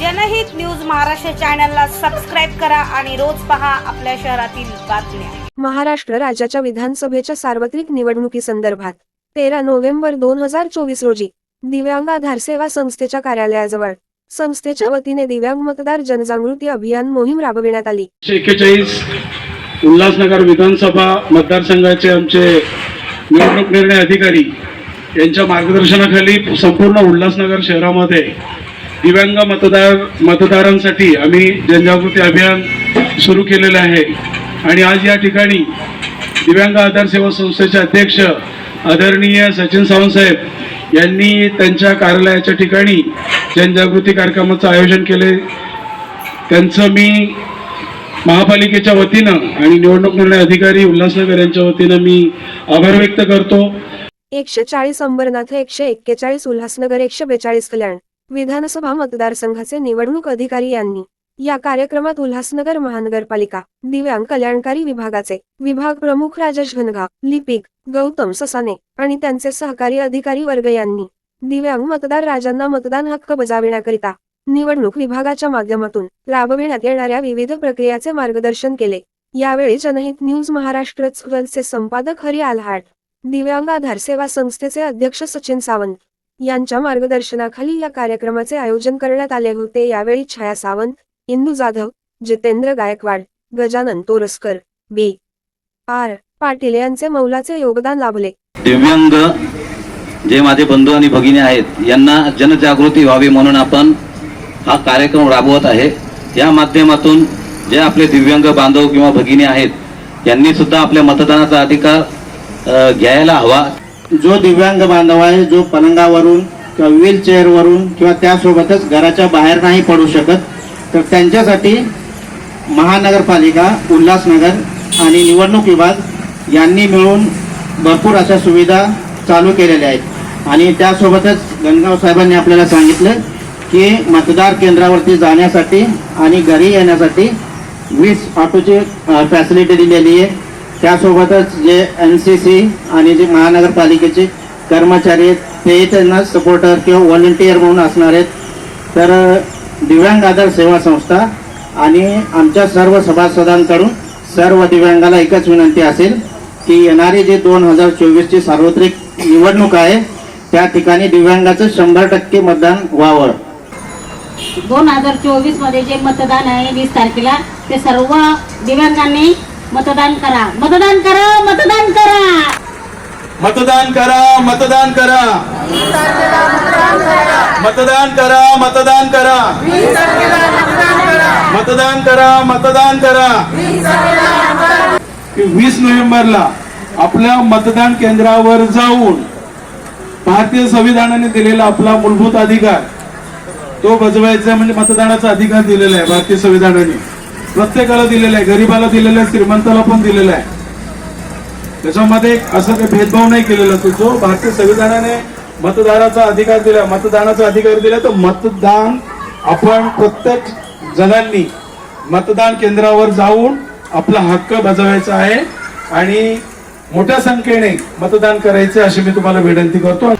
जनहित न्यूज महाराष्ट्र चॅनलला सबस्क्राईब करा आणि रोज पहा आपल्या शहरातील बातम्या. महाराष्ट्र राज्याच्या विधानसभेच्या सार्वत्रिक निवडणुकीसंदर्भात तेरा नोव्हेंबर दोन हजार चोवीस रोजी दिव्यांग आधार सेवा संस्थेच्या कार्यालयाजवळ संस्थेच्या वतीने दिव्यांग मतदार जनजागृती अभियान मोहीम राबविण्यात आली. एक्केचाळीस उल्हासनगर विधानसभा मतदारसंघाचे आमचे निवडणूक निर्णय अधिकारी यांच्या मार्गदर्शनाखाली संपूर्ण उल्हासनगर शहरामध्ये दिव्यांग मतदार मतदारांसाठी आम्ही जनजागृती अभियान सुरू केलेलं आहे. आणि आज या ठिकाणी दिव्यांग आधार सेवा संस्थेचे अध्यक्ष आदरणीय सचिन सावंतसाहेब यांनी त्यांच्या कार्यालयाच्या ठिकाणी जनजागृती कार्यक्रमाचं आयोजन केले. त्यांचं मी महापालिकेच्या वतीनं आणि निवडणूक निर्णय अधिकारी उल्हासनगर यांच्या वतीनं मी आभार व्यक्त करतो. एकशे चाळीस अंबरनाथ एकशे एक्केचाळीस उल्हासनगर एकशे बेचाळीस कल्याण. विधानसभा मतदारसंघाचे निवडणूक अधिकारी यांनी या कार्यक्रमात उल्हासनगर महानगरपालिका दिव्यांग कल्याणकारी विभागाचे विभाग प्रमुख राजेश घनघा लिपिक गौतम ससाने आणि त्यांचे सहकारी अधिकारी वर्ग यांनी दिव्यांग मतदार राजांना मतदान हक्क बजाविण्याकरिता निवडणूक विभागाच्या माध्यमातून राबविण्यात येणाऱ्या विविध प्रक्रियाचे मार्गदर्शन केले. यावेळी जनहित न्यूज महाराष्ट्र चे संपादक हरी आल्हाट दिव्यांग आधार सेवा संस्थेचे अध्यक्ष सचिन सावंत यांच्या मार्गदर्शनाखाली या कार्यक्रमाचे आयोजन करण्यात आले होते. यावेळी छाया सावंत इंदू जाधव जितेंद्र गायकवाड गजानन तोरसकर बी. आर. पाटील यांचे मौलाचे योगदान लाभले. दिव्यांग जे माझे बंधू आणि भगिनी आहेत यांना जनजागृती व्हावी म्हणून आपण हा कार्यक्रम राबवत आहे. या माध्यमातून जे आपले दिव्यांग बांधव किंवा भगिनी आहेत यांनी सुद्धा आपल्या मतदानाचा अधिकार घ्यायला हवा. जो दिव्यांग बांधव आहे जो पलंगावरून किंवा व्हील चेअरवरून किंवा त्यासोबतच घराच्या बाहेर नाही पडू शकत तर त्यांच्यासाठी महानगरपालिका उल्हासनगर आणि निवडणूक विभाग यांनी मिळून भरपूर अशा सुविधा चालू केलेल्या आहेत. आणि त्यासोबतच गणगाव साहेबांनी आपल्याला सांगितलं की मतदार केंद्रावरती जाण्यासाठी आणि घरी येण्यासाठी वीस ऑटोची फॅसिलिटी दिलेली आहे. त्यासोबतच जे एन सी सी आणि जे महानगरपालिकेचे कर्मचारी आहेत ते त्यांना सपोर्टर किंवा व्हॉलेंटियर म्हणून असणार आहेत. तर दिव्यांग आधार सेवा संस्था आणि आमच्या सर्व सभासदांकडून सर्व दिव्यांगाला एकच विनंती असेल की येणारी जे दोन हजार चोवीसची सार्वत्रिक निवडणूक आहे त्या ठिकाणी दिव्यांगाचं शंभर टक्के मतदान व्हावं. दोन हजार चोवीसमध्ये जे मतदान आहे वीस तारखेला ते सर्व दिव्यांगांनी मतदान करा. मतदान करा मतदान करा. मतदान करा मतदान करा. मतदान करा मतदान करा. मतदान करा मतदान करा. वीस नोव्हेंबरला आपल्या मतदान केंद्रावर जाऊन भारतीय संविधानाने दिलेला आपला मूलभूत अधिकार तो बजवायचा म्हणजे मतदानाचा अधिकार दिलेला आहे भारतीय संविधानाने. प्रत्येकाला दिलेलं आहे. गरीबाला दिलेलं आहे श्रीमंताला पण दिलेलं आहे. त्याच्यामध्ये असं काही भेदभाव नाही केलेला तो. जो भारतीय संविधानाने मतदाराचा अधिकार दिला मतदानाचा अधिकार दिला तर मतदान आपण प्रत्येक जणांनी मतदान केंद्रावर जाऊन आपला हक्क बजावायचा आहे आणि मोठ्या संख्येने मतदान करायचे अशी मी तुम्हाला विनंती करतो.